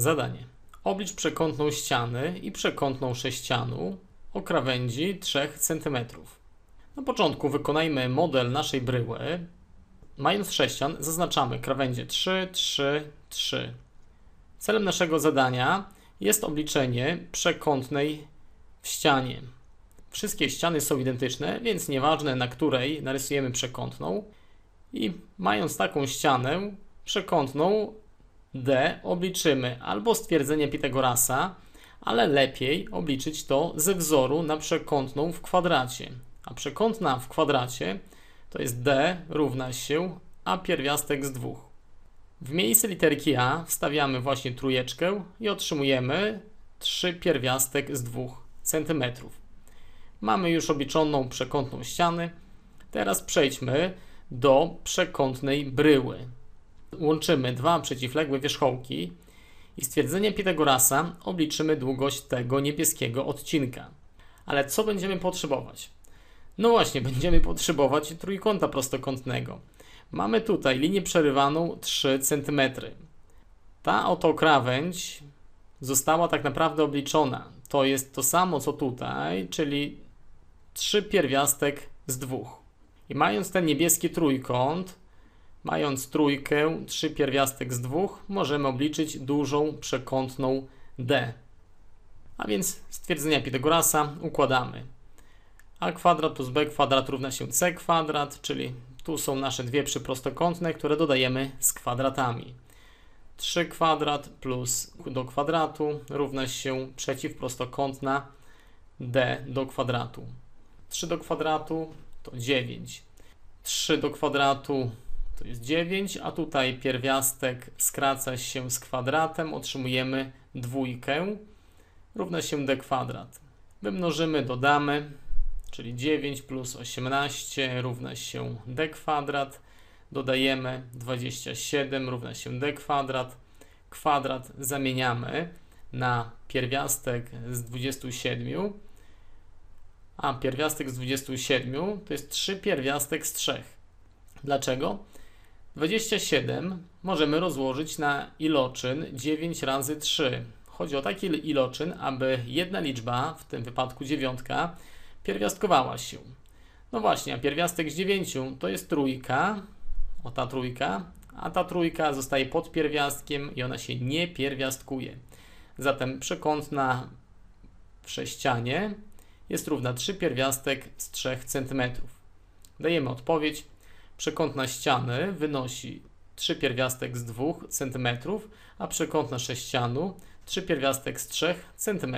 Zadanie. Oblicz przekątną ściany i przekątną sześcianu o krawędzi 3 cm. Na początku wykonajmy model naszej bryły. Mając sześcian, zaznaczamy krawędzie 3, 3, 3. Celem naszego zadania jest obliczenie przekątnej w ścianie. Wszystkie ściany są identyczne, więc nieważne na której narysujemy przekątną. I mając taką ścianę przekątną D obliczymy albo stwierdzenie Pitagorasa, ale lepiej obliczyć to ze wzoru na przekątną w kwadracie. A przekątna w kwadracie to jest D równa się A pierwiastek z dwóch. W miejsce literki A wstawiamy właśnie trójeczkę i otrzymujemy 3 pierwiastek z 2 cm. Mamy już obliczoną przekątną ściany. Teraz przejdźmy do przekątnej bryły. Łączymy dwa przeciwległe wierzchołki i stwierdzeniem Pitagorasa obliczymy długość tego niebieskiego odcinka. Ale co będziemy potrzebować? No właśnie, będziemy potrzebować trójkąta prostokątnego. Mamy tutaj linię przerywaną 3 cm. Ta oto krawędź została tak naprawdę obliczona. To jest to samo co tutaj, czyli 3 pierwiastek z 2. I mając ten niebieski trójkąt, mając trójkę 3 pierwiastek z 2, możemy obliczyć dużą przekątną D. A więc stwierdzenia Pitagorasa układamy. A kwadrat plus b kwadrat równa się c kwadrat, czyli tu są nasze dwie przyprostokątne, które dodajemy z kwadratami. 3 kwadrat plus do kwadratu równa się przeciwprostokątna d do kwadratu. 3 do kwadratu to 9. 3 do kwadratu to jest 9, a tutaj pierwiastek skraca się z kwadratem, otrzymujemy dwójkę równa się d kwadrat. Wymnożymy, dodamy, czyli 9 plus 18 równa się d kwadrat. Dodajemy 27 równa się d kwadrat. Kwadrat zamieniamy na pierwiastek z 27, a pierwiastek z 27 to jest 3 pierwiastek z 3. Dlaczego? 27 możemy rozłożyć na iloczyn 9 razy 3. Chodzi o taki iloczyn, aby jedna liczba, w tym wypadku dziewiątka, pierwiastkowała się. No właśnie, a pierwiastek z 9 to jest trójka, o ta trójka, a ta trójka zostaje pod pierwiastkiem i ona się nie pierwiastkuje. Zatem przekątna w sześcianie jest równa 3 pierwiastek z 3 cm. Dajemy odpowiedź. Przekątna ściany wynosi 3 pierwiastek z 2 cm, a przekątna sześcianu 3 pierwiastek z 3 cm.